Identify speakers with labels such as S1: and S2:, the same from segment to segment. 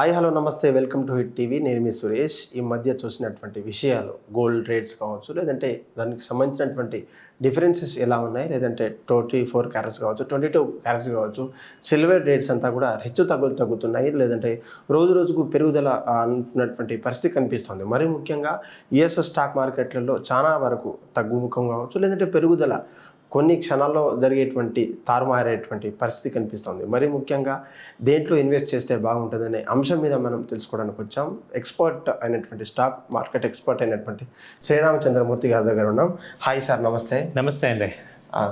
S1: Hi hello నమస్తే welcome to hit TV. నేను మీ సురేష్. ఈ మధ్య చూసినటువంటి విషయాలు గోల్డ్ రేట్స్ కావచ్చు లేదంటే దానికి సంబంధించినటువంటి డిఫరెన్సెస్ ఎలా ఉన్నాయి లేదంటే ట్వంటీ ఫోర్ క్యారెట్స్ కావచ్చు ట్వంటీ టూ క్యారెట్స్ కావచ్చు సిల్వర్ రేట్స్ అంతా కూడా హెచ్చు తగ్గులు తగ్గుతున్నాయి లేదంటే రోజు రోజుకు పెరుగుదల ఆ, అనుకున్నటువంటి పరిస్థితి కనిపిస్తుంది. మరి ముఖ్యంగా యుఎస్ స్టాక్ మార్కెట్లలో చాలా వరకు తగ్గుముఖం కావచ్చు లేదంటే పెరుగుదల కొన్ని క్షణాల్లో జరిగేటువంటి తారుమారేటువంటి పరిస్థితి కనిపిస్తుంది. మరి ముఖ్యంగా దేంట్లో ఇన్వెస్ట్ చేస్తే బాగుంటుందనే అంశం మీద మనం తెలుసుకోవడానికి వచ్చాం. ఎక్స్పర్ట్ అయినటువంటి స్టాక్ మార్కెట్ ఎక్స్పర్ట్ అయినటువంటి శ్రీరామచంద్రమూర్తి గారి దగ్గర ఉన్నాం. హాయ్ సార్ నమస్తే.
S2: నమస్తే అండి.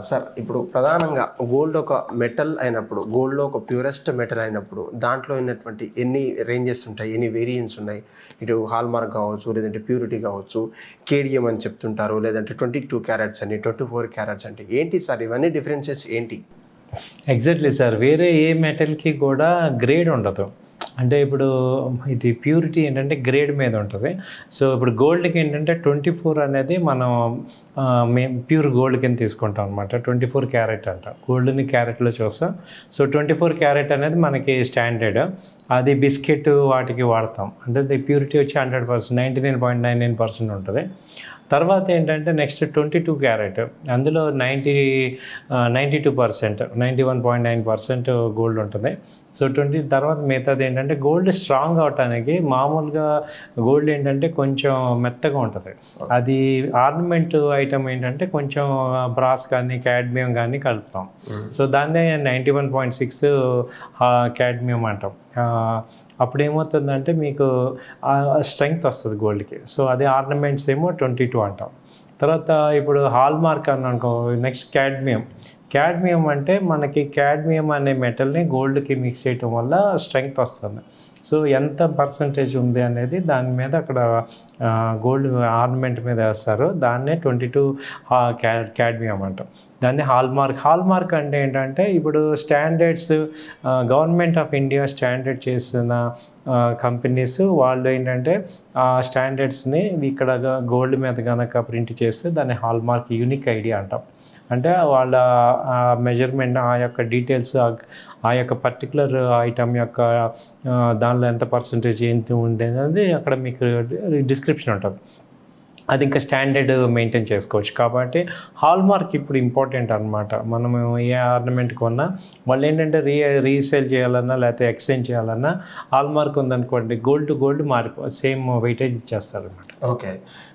S1: సార్ ఇప్పుడు ప్రధానంగా గోల్డ్ ఒక మెటల్ అయినప్పుడు గోల్డ్లో ఒక ప్యూరెస్ట్ మెటల్ అయినప్పుడు దాంట్లో ఉన్నటువంటి ఎన్ని రేంజెస్ ఉంటాయి ఎన్ని వేరియంట్స్ ఉన్నాయి? ఇటు హాల్మార్క్ కావచ్చు లేదంటే ప్యూరిటీ కావచ్చు కేడిఎం అని చెప్తుంటారు లేదంటే ట్వంటీ టూ క్యారెట్స్ అని ట్వంటీ ఫోర్ క్యారెట్స్ అంటే ఏంటి సార్? ఇవన్నీ డిఫరెన్సెస్ ఏంటి?
S2: Exactly sir. వేరే ఏ మెటల్కి కూడా గ్రేడ్ ఉండదు. అంటే ఇప్పుడు ఇది ప్యూరిటీ ఏంటంటే గ్రేడ్ మీద ఉంటుంది. సో ఇప్పుడు గోల్డ్కి ఏంటంటే ట్వంటీ ఫోర్ అనేది మనం మేం మేము ప్యూర్ గోల్డ్ కింద తీసుకుంటాం అనమాట ట్వంటీ ఫోర్ క్యారెట్ అంట గోల్డ్ని క్యారెట్లో చూస్తాం. సో ట్వంటీ ఫోర్ క్యారెట్ అనేది మనకి స్టాండర్డ్ అది బిస్కెట్ వాటికి వాడతాం. అంటే ప్యూరిటీ వచ్చి hundred percent ninety nine point nine nine percent ఉంటుంది. తర్వాత ఏంటంటే నెక్స్ట్ ట్వంటీ టూ క్యారెట్. అందులో ninety ninety two percent ninety one point nine percent gold ఉంటుంది. సో ట్వంటీ తర్వాత మిగతాది ఏంటంటే గోల్డ్ స్ట్రాంగ్ అవటానికి మామూలుగా గోల్డ్ ఏంటంటే కొంచెం మెత్తగా ఉంటుంది. అది ఆర్నమెంట్ ఐటమ్ ఏంటంటే కొంచెం బ్రాస్ కానీ క్యాడ్మియం కానీ కలుపుతాం. సో దాన్నే ninety one point six cadmium అంటాం. అప్పుడు ఏమవుతుందంటే మీకు స్ట్రెంగ్త్ వస్తుంది గోల్డ్కి. సో అదే ఆర్నమెంట్స్ ఏమో ట్వంటీ టూ అంటాం. తర్వాత ఇప్పుడు హాల్ మార్క్ అని అనుకో నెక్స్ట్ క్యాడ్మియం. క్యాడ్మియం అంటే మనకి క్యాడ్మియం అనే మెటల్ని గోల్డ్కి మిక్స్ చేయటం వల్ల స్ట్రెంగ్త్ వస్తుంది. సో ఎంత పర్సంటేజ్ ఉంది అనేది దాని మీద అక్కడ గోల్డ్ ఆర్నమెంట్ మీద వేస్తారు. దాన్నే ట్వంటీ టూ క్యాడ్మియం అంటాం. దాన్ని హాల్మార్క్ హాల్మార్క్ అంటే ఏంటంటే ఇప్పుడు standards government of India standard చేసిన కంపెనీస్ వాళ్ళు ఏంటంటే ఆ స్టాండర్డ్స్ని ఇక్కడ గోల్డ్ మీద కనుక ప్రింట్ చేస్తే దాన్ని హాల్మార్క్ యూనిక్ ఐడియా అంటాం. అంటే వాళ్ళ మెజర్మెంట్ ఆ యొక్క డీటెయిల్స్ ఆ యొక్క పర్టికులర్ ఐటమ్ యొక్క దానిలో ఎంత పర్సంటేజ్ ఏంటి ఉంది అనేది అక్కడ మీకు డిస్క్రిప్షన్ ఉంటుంది. అది ఇంకా స్టాండర్డ్ మెయింటైన్ చేసుకోవచ్చు. కాబట్టి హాల్ మార్క్ ఇప్పుడు ఇంపార్టెంట్ అనమాట మనము ఏ ఆర్నమెంట్ కొన్నా వాళ్ళు ఏంటంటే రీ రీసేల్ చేయాలన్నా లేకపోతే ఎక్స్చేంజ్ చేయాలన్నా హాల్ మార్క్ ఉందనుకోండి గోల్డ్ టు గోల్డ్ మారిపో సేమ్ వెయిటేజ్ ఇచ్చేస్తారు అనమాట
S1: ఓకే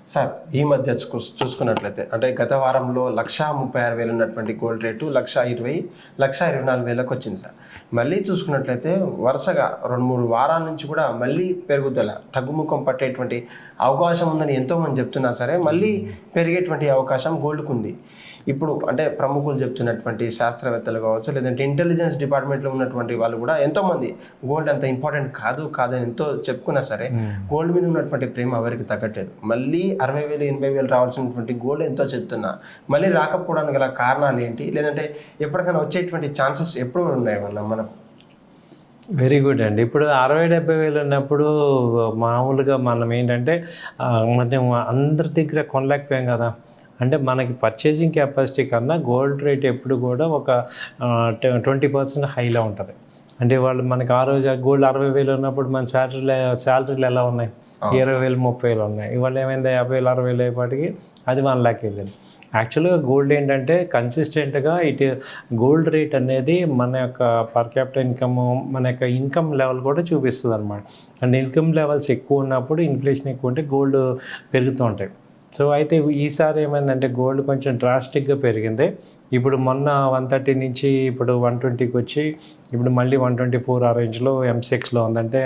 S1: సార్ ఈ మధ్య చూసు- చూసుకున్నట్లయితే అంటే గత వారంలో లక్ష ముప్పై ఆరు వేలు ఉన్నటువంటి గోల్డ్ రేటు లక్ష ఇరవై లక్ష ఇరవై నాలుగు వేలకు వచ్చింది సార్. మళ్ళీ చూసుకున్నట్లయితే వరుసగా రెండు మూడు వారాల నుంచి కూడా మళ్ళీ పెరుగుదల తగ్గుముఖం పట్టేటువంటి అవకాశం ఉందని ఎంతోమంది చెప్తున్నా సరే మళ్ళీ పెరిగేటువంటి అవకాశం గోల్డ్కు ఉంది. ఇప్పుడు అంటే ప్రముఖులు చెప్తున్నటువంటి శాస్త్రవేత్తలు కావచ్చు లేదంటే ఇంటెలిజెన్స్ డిపార్ట్మెంట్లో ఉన్నటువంటి వాళ్ళు కూడా ఎంతోమంది గోల్డ్ అంత ఇంపార్టెంట్ కాదు కాదని ఎంతో చెప్పుకున్నా సరే గోల్డ్ మీద ఉన్నటువంటి ప్రేమ ఎవరికి తగ్గట్లేదు. మళ్ళీ అరవై వేలు ఎనభై వేలు రావాల్సినటువంటి గోల్డ్ ఎంతో చెప్తున్నా. మళ్ళీ రాకపోవడానికి గల కారణాలు ఏంటి? లేదంటే ఎప్పటికైనా వచ్చేటువంటి ఛాన్సెస్ ఎప్పుడు ఉన్నాయి మన మనకు
S2: వెరీ గుడ్ అండి. ఇప్పుడు అరవై డెబ్బై వేలు ఉన్నప్పుడు మామూలుగా మనం ఏంటంటే మనం అందరి దగ్గర కొనలేకపోయాం కదా. అంటే మనకి పర్చేసింగ్ కెపాసిటీ కన్నా గోల్డ్ రేట్ ఎప్పుడు కూడా ఒక ట్వంటీ పర్సెంట్ హైలో ఉంటుంది. అంటే వాళ్ళు మనకి ఆ రోజు గోల్డ్ అరవై వేలు ఉన్నప్పుడు మన శాలరీలు శాలరీలు ఎలా ఉన్నాయి? ఇరవై వేలు ముప్పై వేలు ఉన్నాయి. ఇవాళ ఏమైంది? యాభై వేలు అరవై వేలు అయ్యేపాటికి అది వన్ ల్యాక్ వెళ్ళింది. యాక్చువల్గా గోల్డ్ ఏంటంటే కన్సిస్టెంట్గా ఇటు గోల్డ్ రేట్ అనేది మన యొక్క పర్ క్యాపిటల్ ఇన్కమ్ మన యొక్క ఇన్కమ్ లెవెల్ కూడా చూపిస్తుంది అనమాట అండ్ ఇన్కమ్ లెవెల్స్ ఎక్కువ ఉన్నప్పుడు ఇన్ఫ్లేషన్ ఎక్కువ ఉంటే గోల్డ్ పెరుగుతూ ఉంటాయి. సో అయితే ఈసారి ఏమైందంటే గోల్డ్ కొంచెం డ్రాస్టిక్గా పెరిగింది. ఇప్పుడు మొన్న వన్ థర్టీ నుంచి ఇప్పుడు వన్ ట్వంటీకి వచ్చి ఇప్పుడు మళ్ళీ వన్ ట్వంటీ ఫోర్ ఆ రేంజ్లో ఎంసెక్స్లో ఉందంటే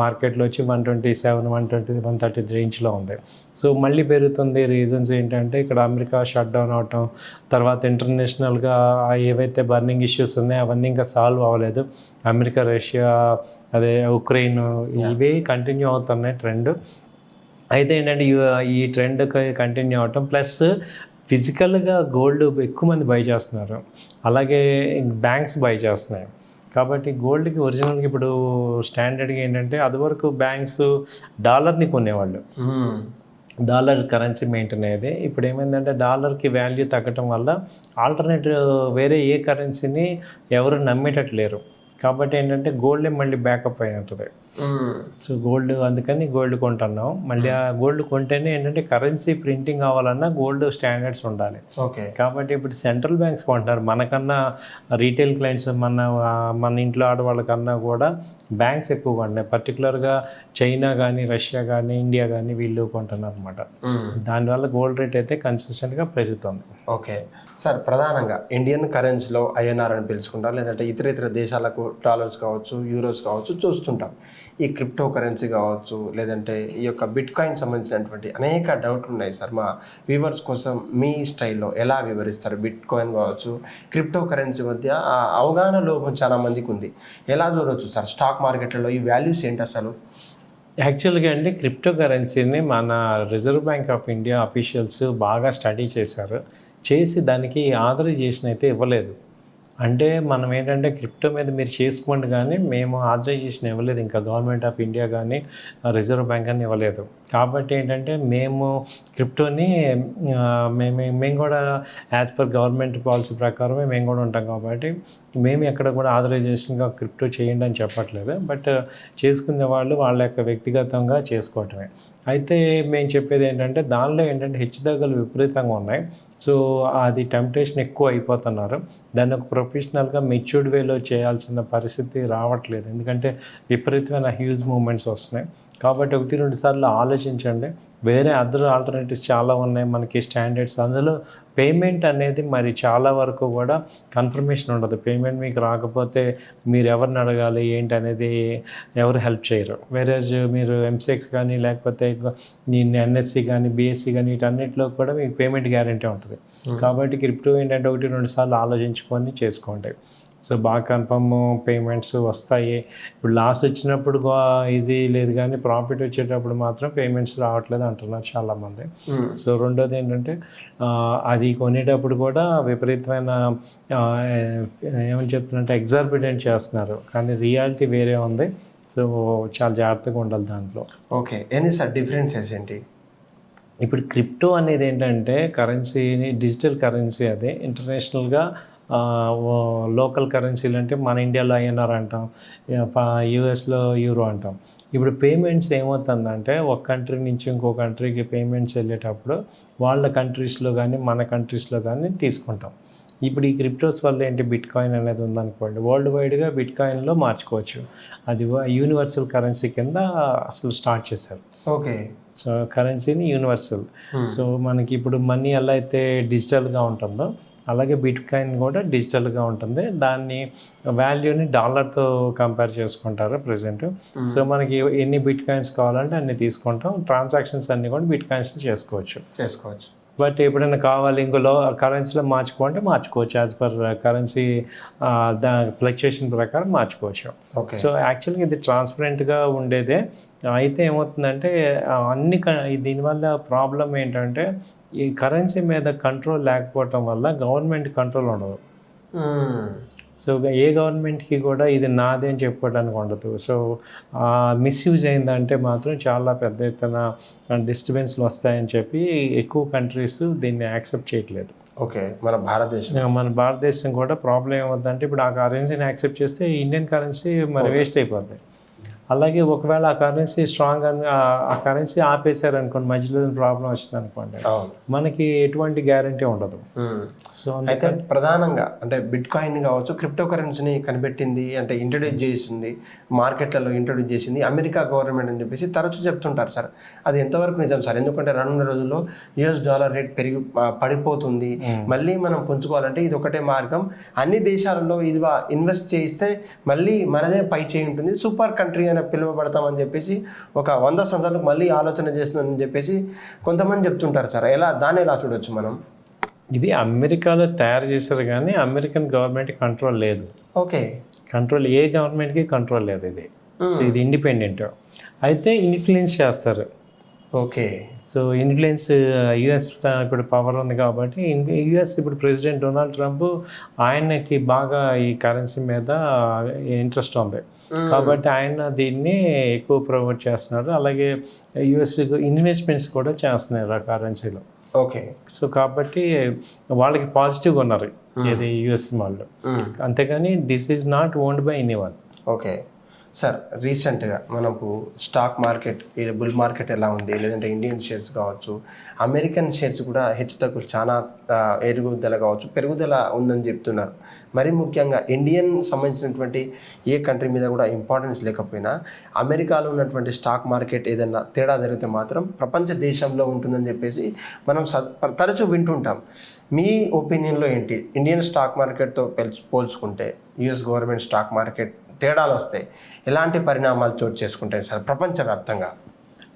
S2: మార్కెట్లో వచ్చి one twenty seven one twenty one thirty రేంజ్లో ఉంది. సో మళ్ళీ పెరుగుతుంది. రీజన్స్ ఏంటంటే ఇక్కడ అమెరికా షట్ డౌన్ అవటం తర్వాత ఇంటర్నేషనల్గా ఏవైతే బర్నింగ్ ఇష్యూస్ ఉన్నాయో అవన్నీ ఇంకా సాల్వ్ అవ్వలేదు. అమెరికా రష్యా అదే ఉక్రెయిన్ ఇవే కంటిన్యూ అవుతున్నాయి ట్రెండ్ అయితే ఏంటంటే ఈ- ట్రెండ్ కంటిన్యూ అవటం ప్లస్ ఫిజికల్గా గోల్డ్ ఎక్కువ మంది బై చేస్తున్నారు. అలాగే బ్యాంక్స్ బై చేస్తున్నాయి. కాబట్టి గోల్డ్కి ఒరిజినల్గా ఇప్పుడు స్టాండర్డ్గా ఏంటంటే అదివరకు బ్యాంక్స్ డాలర్ని కొనేవాళ్ళు. డాలర్ కరెన్సీ మెయింటైన్ అయ్యేది. ఇప్పుడు ఏమైందంటే డాలర్కి వాల్యూ తగ్గటం వల్ల ఆల్టర్నేటివ్ వేరే ఏ కరెన్సీని ఎవరు నమ్మేటట్టు లేరు. కాబట్టి ఏంటంటే గోల్డే మళ్ళీ బ్యాకప్ అయి ఉంటుంది
S1: మ్మ్.
S2: సో గోల్డ్ అందుకని గోల్డ్ కొంటున్నాం. మళ్ళీ ఆ గోల్డ్ కొంటేనే ఏంటంటే కరెన్సీ ప్రింటింగ్ అవ్వాలన్నా గోల్డ్ స్టాండర్డ్స్ ఉండాలి.
S1: ఓకే.
S2: కాబట్టి ఇప్పుడు సెంట్రల్ బ్యాంక్స్ కొంటున్నారు. మనకన్నా రీటైల్ క్లయింట్స్ మన మన ఇంట్లో ఆడవాళ్ళకన్నా కూడా బ్యాంక్స్ ఎక్కువ కొంటున్నాయి. పర్టికులర్గా చైనా కానీ రష్యా కానీ ఇండియా కానీ వీళ్ళు కొంటున్నారు అనమాట. దానివల్ల గోల్డ్ రేట్ అయితే కన్సిస్టెంట్గా పెరుగుతుంది.
S1: ఓకే. సార్ ప్రధానంగా ఇండియన్ కరెన్సీలో ఐఎన్ఆర్ అని పిలుచుకుంటాం లేదంటే ఇతర ఇతర దేశాలకు డాలర్స్ కావచ్చు యూరోస్ కావచ్చు చూస్తుంటాం. ఈ క్రిప్టో కరెన్సీ కావచ్చు లేదంటే ఈ యొక్క బిట్ కాయిన్ సంబంధించినటువంటి అనేక డౌట్లు ఉన్నాయి సార్. మా వ్యూవర్స్ కోసం మీ స్టైల్లో ఎలా వివరిస్తారు? బిట్ కాయిన్ కావచ్చు క్రిప్టో కరెన్సీ మధ్య ఆ అవగాహన లోపం చాలా మందికి ఉంది. ఎలా చూడవచ్చు సార్? స్టాక్ మార్కెట్లలో ఈ వాల్యూస్ ఏంటి అసలు?
S2: యాక్చువల్గా అండి క్రిప్టో కరెన్సీని మన reserve bank of India officials బాగా స్టడీ చేశారు. చేసి దానికి ఆథరైజేషన్ అయితే ఇవ్వలేదు. అంటే మనం ఏంటంటే క్రిప్టో మీద మీరు చేసుకోండి కానీ మేము ఆథరైజేషన్ ఇవ్వలేదు. ఇంకా గవర్నమెంట్ ఆఫ్ ఇండియా కానీ రిజర్వ్ బ్యాంక్ అని ఇవ్వలేదు. కాబట్టి ఏంటంటే మేము క్రిప్టోని మేము మేము కూడా యాజ్ పర్ గవర్నమెంట్ పాలసీ ప్రకారమే మేము కూడా ఉంటాం కాబట్టి మేము ఎక్కడ కూడా ఆథరైజేషన్గా క్రిప్టో చేయండి అని చెప్పట్లేదు బట్ చేసుకునే వాళ్ళు వాళ్ళ యొక్క వ్యక్తిగతంగా చేసుకోవటమే. అయితే మేము చెప్పేది ఏంటంటే దానిలో ఏంటంటే హెచ్చుతగ్గులు విపరీతంగా ఉన్నాయి. సో అది టెంప్టేషన్ ఎక్కువ అయిపోతున్నారు. దాన్ని ఒక ప్రొఫెషనల్గా మెచ్యూర్డ్ వేలో చేయాల్సిన పరిస్థితి రావట్లేదు. ఎందుకంటే విపరీతమైన హ్యూజ్ మూమెంట్స్ వస్తున్నాయి. కాబట్టి ఒకటి రెండు సార్లు ఆలోచించండి. వేరే అదర్ ఆల్టర్నేటివ్స్ చాలా ఉన్నాయి మనకి స్టాండర్డ్స్. అందులో పేమెంట్ అనేది మరి చాలా వరకు కూడా కన్ఫర్మేషన్ ఉండదు. పేమెంట్ మీకు రాకపోతే మీరు ఎవరిని అడగాలి ఏంటి అనేది ఎవరు హెల్ప్ చేయరు. వేరే మీరు ఎంసెక్స్ కానీ లేకపోతే నేను ఎన్ఎస్సి కానీ బీఎస్సీ కానీ వీటన్నిటిలో కూడా మీకు పేమెంట్ గ్యారంటీ ఉంటుంది. కాబట్టి క్రిప్టో ఏంటంటే ఒకటి రెండు సార్లు ఆలోచించుకొని చేసుకోండి. సో బాగా కన్ఫర్మ్ పేమెంట్స్ వస్తాయి. ఇప్పుడు లాస్ వచ్చినప్పుడు ఇది లేదు కానీ ప్రాఫిట్ వచ్చేటప్పుడు మాత్రం పేమెంట్స్ రావట్లేదు అంటున్నారు చాలామంది. సో రెండోది ఏంటంటే అది కొనేటప్పుడు కూడా విపరీతమైన ఏమని చెప్తున్నట్టే ఎగ్జార్బిడెంట్ చేస్తున్నారు. కానీ రియాలిటీ వేరే ఉంది. సో చాలా జాగ్రత్తగా ఉండాలి దాంట్లో.
S1: ఓకే. ఏంటి సార్ డిఫరెన్సెస్ ఏంటి?
S2: ఇప్పుడు క్రిప్టో అనేది ఏంటంటే కరెన్సీని డిజిటల్ కరెన్సీ అది. ఇంటర్నేషనల్గా లోకల్ కరెన్సీలు అంటే మన ఇండియాలో ఐఎన్ఆర్ అంటాం యూఎస్లో యూరో అంటాం. ఇప్పుడు పేమెంట్స్ ఏమవుతుందంటే ఒక కంట్రీ నుంచి ఇంకో కంట్రీకి పేమెంట్స్ వెళ్ళేటప్పుడు వాళ్ళ కంట్రీస్లో కానీ మన కంట్రీస్లో కానీ తీసుకుంటాం. ఇప్పుడు ఈ క్రిప్టోస్ వల్ల ఏంటి బిట్ కాయిన్ అనేది ఉందనుకోండి వరల్డ్ వైడ్గా బిట్ కాయిన్లో మార్చుకోవచ్చు. అది యూనివర్సల్ కరెన్సీ కింద అసలు స్టార్ట్ చేశారు.
S1: ఓకే.
S2: సో కరెన్సీని యూనివర్సల్. సో మనకి ఇప్పుడు మనీ ఎలా అయితే డిజిటల్గా ఉంటుందో అలాగే బిట్ కాయిన్ కూడా డిజిటల్గా ఉంటుంది. దాన్ని వాల్యూని డాలర్తో కంపేర్ చేసుకుంటారు ప్రజెంట్ సో మనకి ఎన్ని బిట్ కాయిన్స్ కావాలంటే అన్ని తీసుకుంటాం. ట్రాన్సాక్షన్స్ అన్ని కూడా బిట్ కాయిన్స్లో చేసుకోవచ్చు.
S1: చేసుకోవచ్చు.
S2: బట్ ఎప్పుడైనా కావాలి ఇంకో లో కరెన్సీలో మార్చుకోవాలంటే మార్చుకోవచ్చు. As per currency the fluctuation ప్రకారం మార్చుకోవచ్చు.
S1: ఓకే
S2: సో యాక్చువల్గా ఇది ట్రాన్స్పరెంట్గా ఉండేదే. అయితే ఏమవుతుందంటే అన్ని దీనివల్ల ప్రాబ్లం ఏంటంటే ఈ కరెన్సీ మీద కంట్రోల్ లేకపోవటం వల్ల గవర్నమెంట్ కంట్రోల్ ఉండదు. సో ఏ గవర్నమెంట్కి కూడా ఇది నాదే అని చెప్పుకోవడానికి ఉండదు. సో మిస్యూజ్ అయిందంటే మాత్రం చాలా పెద్ద ఎత్తున డిస్టర్బెన్స్లు వస్తాయని చెప్పి ఎక్కువ కంట్రీస్ దీన్ని యాక్సెప్ట్ చేయట్లేదు.
S1: ఓకే మన భారతదేశం.
S2: మన భారతదేశం కూడా ప్రాబ్లం ఏమవుతుందంటే ఇప్పుడు ఆ కరెన్సీని యాక్సెప్ట్ చేస్తే ఇండియన్ కరెన్సీ మరి వేస్ట్ అయిపోద్ది. అలాగే ఒకవేళ ఆ కరెన్సీ స్ట్రాంగ్ అని ఆ- కరెన్సీ ఆపేశారు అనుకోండి మధ్యలో ప్రాబ్లం వచ్చింది అనుకోండి మనకి ఎటువంటి గ్యారంటీ ఉండదు. సో
S1: అయితే ప్రధానంగా అంటే బిట్ కాయిన్ కావచ్చు క్రిప్టో కరెన్సీని కనిపెట్టింది అంటే ఇంట్రడ్యూస్ చేసింది మార్కెట్లలో ఇంట్రడ్యూస్ చేసింది అమెరికా గవర్నమెంట్ అని చెప్పేసి తరచూ చెప్తుంటారు సార్. అది ఎంతవరకు నిజం సార్? ఎందుకంటే రానున్న రోజుల్లో యుఎస్ డాలర్ రేట్ పెరిగి పడిపోతుంది. మళ్ళీ మనం పుంజుకోవాలంటే ఇది ఒకటే మార్గం. అన్ని దేశాలలో ఇది ఇన్వెస్ట్ చేయిస్తే మళ్ళీ మనదే పై చేయి ఉంటుంది. సూపర్ కంట్రీ అని పిలువబడతామని చెప్పేసి ఒక వంద సంవత్సరాలకు మళ్ళీ ఆలోచన చేస్తుందని చెప్పేసి కొంతమంది చెప్తుంటారు సార్. ఎలా? దాన్ని ఎలా చూడొచ్చు మనం?
S2: ఇది అమెరికాలో తయారు చేశారు కానీ అమెరికన్ గవర్నమెంట్ కంట్రోల్ లేదు.
S1: ఓకే.
S2: కంట్రోల్ ఏ గవర్నమెంట్కి కంట్రోల్ లేదు ఇది. సో ఇది ఇండిపెండెంట్. అయితే ఇన్ఫ్లుయెన్స్ చేస్తారు.
S1: ఓకే.
S2: సో ఇన్ఫ్లుయెన్స్ యుఎస్ ఇప్పుడు పవర్ ఉంది కాబట్టి యుఎస్ ఇప్పుడు ప్రెసిడెంట్ డొనాల్డ్ ట్రంప్ ఆయనకి బాగా ఈ కరెన్సీ మీద ఇంట్రెస్ట్ ఉంది. కాబట్టి ఆయన దీన్ని ఎక్కువ ప్రమోట్ చేస్తున్నారు. అలాగే యుఎస్ ఇన్వెస్ట్మెంట్స్ కూడా చేస్తున్నారు ఆ కరెన్సీలో.
S1: ఓకే.
S2: సో కాబట్టి వాళ్ళకి పాజిటివ్గా ఉన్నారు ఇది యుఎస్ వాళ్ళు. అంతేగాని this is not owned by any one
S1: okay. Sir రీసెంట్గా మనకు స్టాక్ మార్కెట్ ఈ బుల్ మార్కెట్ ఎలా ఉంది? లేదంటే ఇండియన్ షేర్స్ కావచ్చు అమెరికన్ షేర్స్ కూడా హెచ్చు తగ్గులు చాలా ఎరుగుదల కావచ్చు పెరుగుదల ఉందని చెప్తున్నారు. మరి ముఖ్యంగా ఇండియన్ సంబంధించినటువంటి ఏ కంట్రీ మీద కూడా ఇంపార్టెన్స్ లేకపోయినా అమెరికాలో ఉన్నటువంటి స్టాక్ మార్కెట్ ఏదైనా తేడా జరిగితే మాత్రం ప్రపంచ దేశంలో ఉంటుందని చెప్పేసి మనం స- తరచూ వింటుంటాం. మీ ఒపీనియన్లో ఏంటి? ఇండియన్ స్టాక్ మార్కెట్తో పెల్చ్- పోల్చుకుంటే యుఎస్ గవర్నమెంట్ స్టాక్ మార్కెట్ తేడాలు వస్తాయి. ఎలాంటి పరిణామాలు చోటు చేసుకుంటాయి సార్ ప్రపంచవ్యాప్తంగా?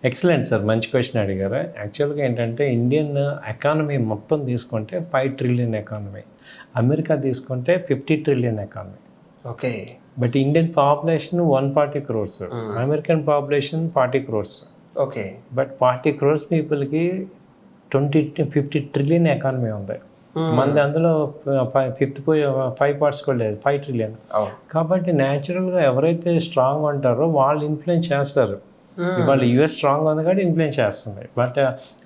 S2: ఎక్సలెంట్ సార్ మంచి క్వశ్చన్ అడిగారు. యాక్చువల్గా ఏంటంటే ఇండియన్ ఎకానమీ మొత్తం తీసుకుంటే ఫైవ్ ట్రిలియన్ ఎకానమీ అమెరికా తీసుకుంటే fifty trillion economy
S1: okay.
S2: But Indian population one forty crores American population forty crores
S1: okay.
S2: But forty crores పీపుల్కి ట్వంటీ ఫిఫ్టీ ట్రిలియన్ ఎకానమీ ఉంది. మనది అందులో ఫిఫ్త్ ఫైవ్ పార్ట్స్ కూడా లేదు five trillion కాబట్టి న్యాచురల్గా ఎవరైతే స్ట్రాంగ్ ఉంటారో వాళ్ళు ఇన్ఫ్లుయెన్స్ చేస్తారు. ఇవాళ యూఎస్ స్ట్రాంగ్ ఉంది కాబట్టి ఇన్ఫ్లుయెన్స్ చేస్తుంది. బట్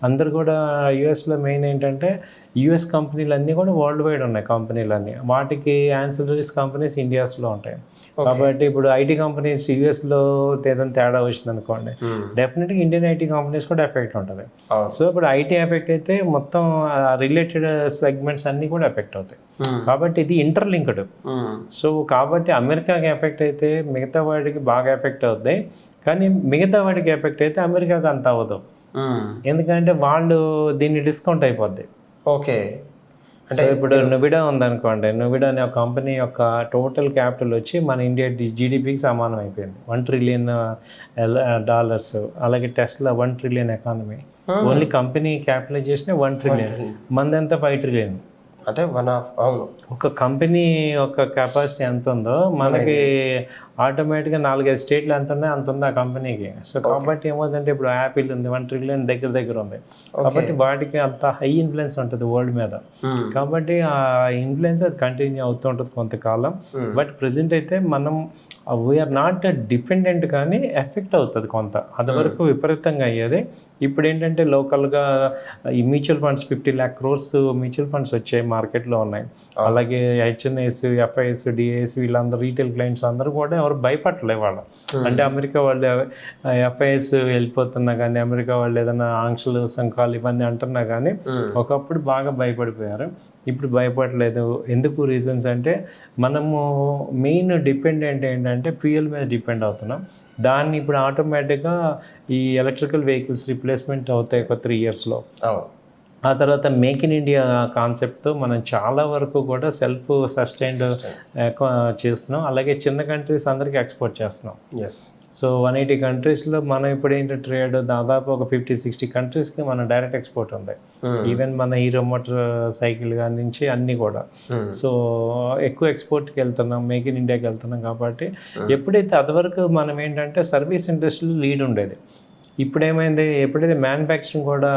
S2: అందరు కూడా యూఎస్లో మెయిన్ ఏంటంటే యూఎస్ కంపెనీలు అన్నీ కూడా వరల్డ్ వైడ్ ఉన్నాయి కంపెనీలు అన్నీ వాటికి యాన్సిలరీస్ కంపెనీస్ ఇండియాస్లో ఉంటాయి. కాబట్టి ఇప్పుడు ఐటీ కంపెనీస్ యూఎస్లో ఏదైనా తేడా వచ్చింది అనుకోండి డెఫినెట్గా ఇండియన్ ఐటీ కంపెనీస్ కూడా ఎఫెక్ట్ ఉంటుంది. సో ఇప్పుడు ఐటీ ఎఫెక్ట్ అయితే మొత్తం రిలేటెడ్ సెగ్మెంట్స్ అన్నీ కూడా ఎఫెక్ట్ అవుతాయి. కాబట్టి ఇది ఇంటర్లింక్డ్ సో కాబట్టి అమెరికాకి ఎఫెక్ట్ అయితే మిగతా వాడికి బాగా ఎఫెక్ట్ అవుతాయి కానీ మిగతా వాడికి ఎఫెక్ట్ అయితే అమెరికాకి అంత అవ్వదు. ఎందుకంటే వాళ్ళు దీన్ని డిస్కౌంట్ అయిపోద్ది.
S1: ఓకే.
S2: అంటే ఇప్పుడు నువిడా ఉందనుకోండి నువిడా అనే ఒక కంపెనీ యొక్క టోటల్ క్యాపిటల్ వచ్చి మన ఇండియా జీడిపికి సమానం అయిపోయింది. వన్ ట్రిలియన్ డాలర్స్ అలాగే Tesla one trillion economy only company capitalisation one trillion మందంతా five trillion
S1: అంటే వన్ ఆఫ్ అవును.
S2: ఒక కంపెనీ యొక్క కెపాసిటీ ఎంత ఉందో మనకి ఆటోమేటిక్గా నాలుగైదు స్టేట్లు ఎంత ఉన్నాయో అంత ఉంది ఆ కంపెనీకి. సో కాబట్టి ఏమవుతుందంటే ఇప్పుడు యాపిల్ ఉంది వన్ ట్రిలియన్ దగ్గర దగ్గర ఉంది. కాబట్టి వాటికి అంత హై ఇన్ఫ్లుయెన్స్ ఉంటుంది వరల్డ్ మీద. కాబట్టి ఆ ఇన్ఫ్లుయెన్స్ అది కంటిన్యూ అవుతూ ఉంటుంది కొంతకాలం. బట్ ప్రజెంట్ అయితే మనం వీఆర్ నాట్ డిపెండెంట్ కానీ ఎఫెక్ట్ అవుతుంది కొంత. అది వరకు విపరీతంగా అయ్యేది. ఇప్పుడు ఏంటంటే లోకల్గా ఈ mutual funds fifty lakh crores mutual funds వచ్చాయి మార్కెట్లో ఉన్నాయి. అలాగే H N S F I S D A S వీళ్ళందరూ రీటైల్ క్లయింట్స్ అందరూ కూడా ఎవరు భయపడలే వాళ్ళు అంటే అమెరికా వాళ్ళు ఎఫ్ఐఎస్ వెళ్ళిపోతున్నా కానీ అమెరికా వాళ్ళు ఏదైనా ఆంక్షలు సంఘాలు ఇవన్నీ అంటున్నా కానీ ఒకప్పుడు బాగా భయపడిపోయారు. ఇప్పుడు భయపడలేదు. ఎందుకు రీజన్స్ అంటే మనము మెయిన్ డిపెండెంట్ ఏంటంటే ఫ్యూయల్ మీద డిపెండ్ అవుతున్నాం. దాన్ని ఇప్పుడు ఆటోమేటిక్గా ఈ ఎలక్ట్రికల్ వెహికల్స్ రిప్లేస్మెంట్ అవుతాయి ఒక త్రీ ఇయర్స్లో. ఆ తర్వాత మేక్ ఇన్ ఇండియా కాన్సెప్ట్తో మనం చాలా వరకు కూడా సెల్ఫ్ సస్టైన్డ్ చేస్తున్నాం. అలాగే చిన్న కంట్రీస్ అందరికీ ఎక్స్పోర్ట్ చేస్తున్నాం.
S1: ఎస్
S2: సో వన్ ఎయిటీ కంట్రీస్లో మనం ఇప్పుడు ఏంటి ట్రేడ్? దాదాపు ఒక ఫిఫ్టీ సిక్స్టీ కంట్రీస్కి మన డైరెక్ట్ ఎక్స్పోర్ట్ ఉంది. ఈవెన్ మన హీరో మోటార్ సైకిల్ కాడి నుంచి అన్నీ కూడా. సో ఎక్కువ ఎక్స్పోర్ట్కి వెళ్తున్నాం మేక్ ఇన్ ఇండియాకి వెళ్తున్నాం కాబట్టి ఎప్పుడైతే అదివరకు మనం ఏంటంటే సర్వీస్ ఇండస్ట్రీలో లీడ్ ఉండేది. ఇప్పుడు ఏమైంది ఎప్పుడైతే మ్యానుఫ్యాక్చరింగ్ కూడా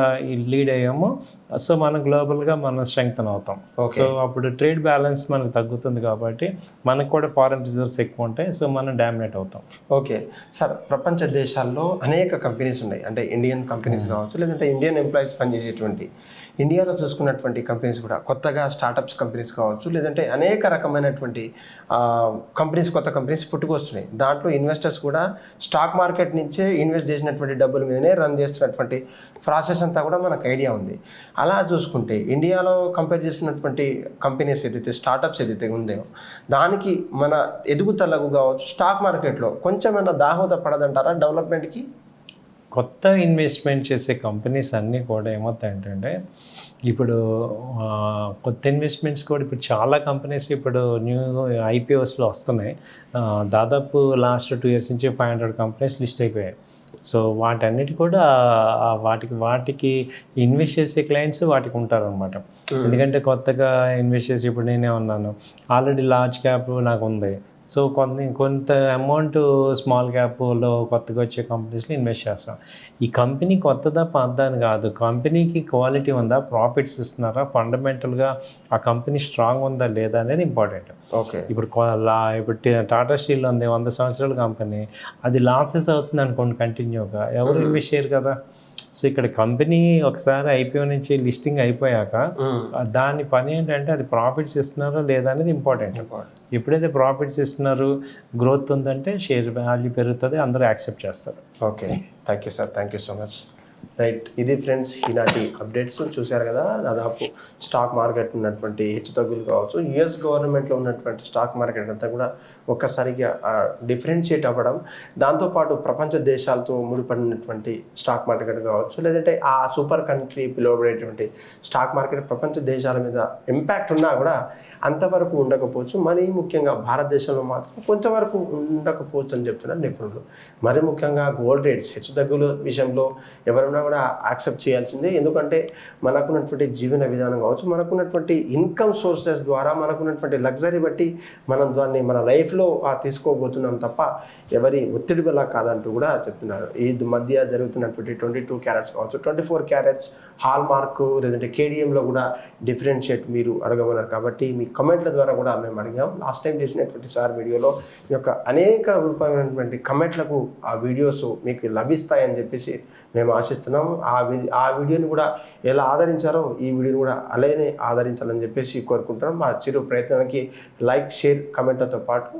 S2: లీడ్ అయ్యామో సో మనం గ్లోబల్గా మనం స్ట్రెంగ్తన్ అవుతాం. సో అప్పుడు ట్రేడ్ బ్యాలెన్స్ మనకు తగ్గుతుంది కాబట్టి మనకు కూడా ఫారెన్ రిజర్వ్స్ ఎక్కువ ఉంటాయి. సో మనం డామినేట్ అవుతాం.
S1: ఓకే సార్ ప్రపంచ దేశాల్లో అనేక కంపెనీస్ ఉన్నాయి. అంటే ఇండియన్ కంపెనీస్ కావచ్చు లేదంటే ఇండియన్ ఎంప్లాయీస్ పనిచేసేటువంటి ఇండియాలో చూసుకున్నటువంటి కంపెనీస్ కూడా కొత్తగా స్టార్టప్స్ కంపెనీస్ కావచ్చు లేదంటే అనేక రకమైనటువంటి కంపెనీస్ కొత్త కంపెనీస్ పుట్టుకొస్తున్నాయి. దాంట్లో ఇన్వెస్టర్స్ కూడా స్టాక్ మార్కెట్ నుంచే ఇన్వెస్ట్ చేసినటువంటి డబ్బుల మీదనే రన్ చేస్తున్నటువంటి ప్రాసెస్ అంతా కూడా మనకు ఐడియా ఉంది. అలా చూసుకుంటే ఇండియాలో కంపేర్ చేస్తున్నటువంటి కంపెనీస్ ఏదైతే స్టార్టప్స్ ఏదైతే ఉందో దానికి మన ఎదుగుతలకు కావచ్చు స్టాక్ మార్కెట్లో కొంచెమైనా దాహోద పడదంటారా డెవలప్మెంట్కి
S2: కొత్త ఇన్వెస్ట్మెంట్ చేసే కంపెనీస్ అన్నీ కూడా ఏమవుతాయంటే ఇప్పుడు కొత్త ఇన్వెస్ట్మెంట్స్ కూడా ఇప్పుడు చాలా కంపెనీస్ ఇప్పుడు న్యూ ఐపీఓస్లో వస్తున్నాయి. దాదాపు లాస్ట్ టూ ఇయర్స్ నుంచి ఫైవ్ హండ్రెడ్ కంపెనీస్ లిస్ట్ అయిపోయాయి. సో వాటన్నిటి కూడా వాటికి వాటికి ఇన్వెస్ట్ చేసే క్లయింట్స్ వాటికి ఉంటారనమాట ఎందుకంటే కొత్తగా ఇన్వెస్ట్ చేసి ఇప్పుడు నేనే ఉన్నాను. ఆల్రెడీ లార్జ్ క్యాప్ నాకు ఉంది. సో కొంత కొంత అమౌంట్ స్మాల్ క్యాప్లో కొత్తగా వచ్చే కంపెనీస్లో ఇన్వెస్ట్ చేస్తాం. ఈ కంపెనీ కొత్తదా పాతదా అని కాదు. కంపెనీకి క్వాలిటీ ఉందా ప్రాఫిట్స్ ఇస్తున్నారా ఫండమెంటల్గా ఆ కంపెనీ స్ట్రాంగ్ ఉందా లేదా అనేది ఇంపార్టెంట్
S1: ఓకే
S2: ఇప్పుడు ఇప్పుడు టాటా స్టీల్ ఉంది వంద సంవత్సరాల కంపెనీ అది లాసెస్ అవుతుంది అనుకోండి కంటిన్యూగా ఎవరు ఇన్వెస్ట్ చేయరు కదా? సో ఇక్కడ కంపెనీ ఒకసారి ఐపీఓ నుంచి లిస్టింగ్ అయిపోయాక దాని పని ఏంటంటే అది ప్రాఫిట్స్ ఇస్తున్నారో లేదా అనేది ఇంపార్టెంట్. ఎప్పుడైతే ప్రాఫిట్స్ ఇస్తున్నారు గ్రోత్ ఉందంటే షేర్ వాల్యూ పెరుగుతుంది అందరూ యాక్సెప్ట్ చేస్తారు.
S1: Okay. Thank you sir. Thank you so much. Right. ఇది ఫ్రెండ్స్ ఈనాటి అప్డేట్స్. చూశారు కదా దాదాపు స్టాక్ మార్కెట్ ఉన్నటువంటి హెచ్చుతగ్గులు కావచ్చు. యుఎస్ గవర్నమెంట్లో ఉన్నటువంటి స్టాక్ మార్కెట్ అంతా కూడా ఒక్కసారిగా డిఫరెన్షియేట్ అవ్వడం. దాంతోపాటు ప్రపంచ దేశాలతో ముడిపడినటువంటి స్టాక్ మార్కెట్ కావచ్చు లేదంటే ఆ సూపర్ కంట్రీ పిలువబడేటువంటి స్టాక్ మార్కెట్ ప్రపంచ దేశాల మీద ఇంపాక్ట్ ఉన్నా కూడా అంతవరకు ఉండకపోవచ్చు. మరీ ముఖ్యంగా భారతదేశంలో మాత్రం కొంతవరకు ఉండకపోవచ్చు అని చెప్తున్నారు నిపుణులు. మరి ముఖ్యంగా గోల్డ్ రేట్స్ హెచ్చుతగ్గుల విషయంలో ఎవరైనా కూడా యాక్సెప్ట్ చేయాల్సిందే. ఎందుకంటే మనకున్నటువంటి జీవన విధానం కావచ్చు మనకున్నటువంటి ఇన్కమ్ సోర్సెస్ ద్వారా మనకున్నటువంటి లగ్జరీ బట్టి మనం దాన్ని మన లైఫ్ లైఫ్లో తీసుకోబోతున్నాం తప్ప ఎవరి ఒత్తిడి వల్ల కాదంటూ కూడా చెప్తున్నారు. ఈ మధ్య జరుగుతున్నటువంటి ట్వంటీ టూ క్యారెట్స్ కావచ్చు twenty four carats hallmark లేదంటే కేడిఎంలో కూడా డిఫరెన్షియేట్ మీరు అడగమన్నారు కాబట్టి మీ కమెంట్ల ద్వారా కూడా మేము అడిగాం. లాస్ట్ టైం చేసినటువంటి సార్ వీడియోలో ఈ యొక్క అనేక రూపమైనటువంటి కమెంట్లకు ఆ వీడియోస్ మీకు లభిస్తాయని చెప్పేసి మేము ఆశిస్తున్నాము ఆ వి ఆ వీడియోని కూడా ఎలా ఆదరించారో ఈ వీడియోని కూడా అలానే ఆదరించాలని చెప్పేసి కోరుకుంటున్నాం. మా చిరు ప్రయత్నానికి లైక్ షేర్ కమెంట్లతో పాటు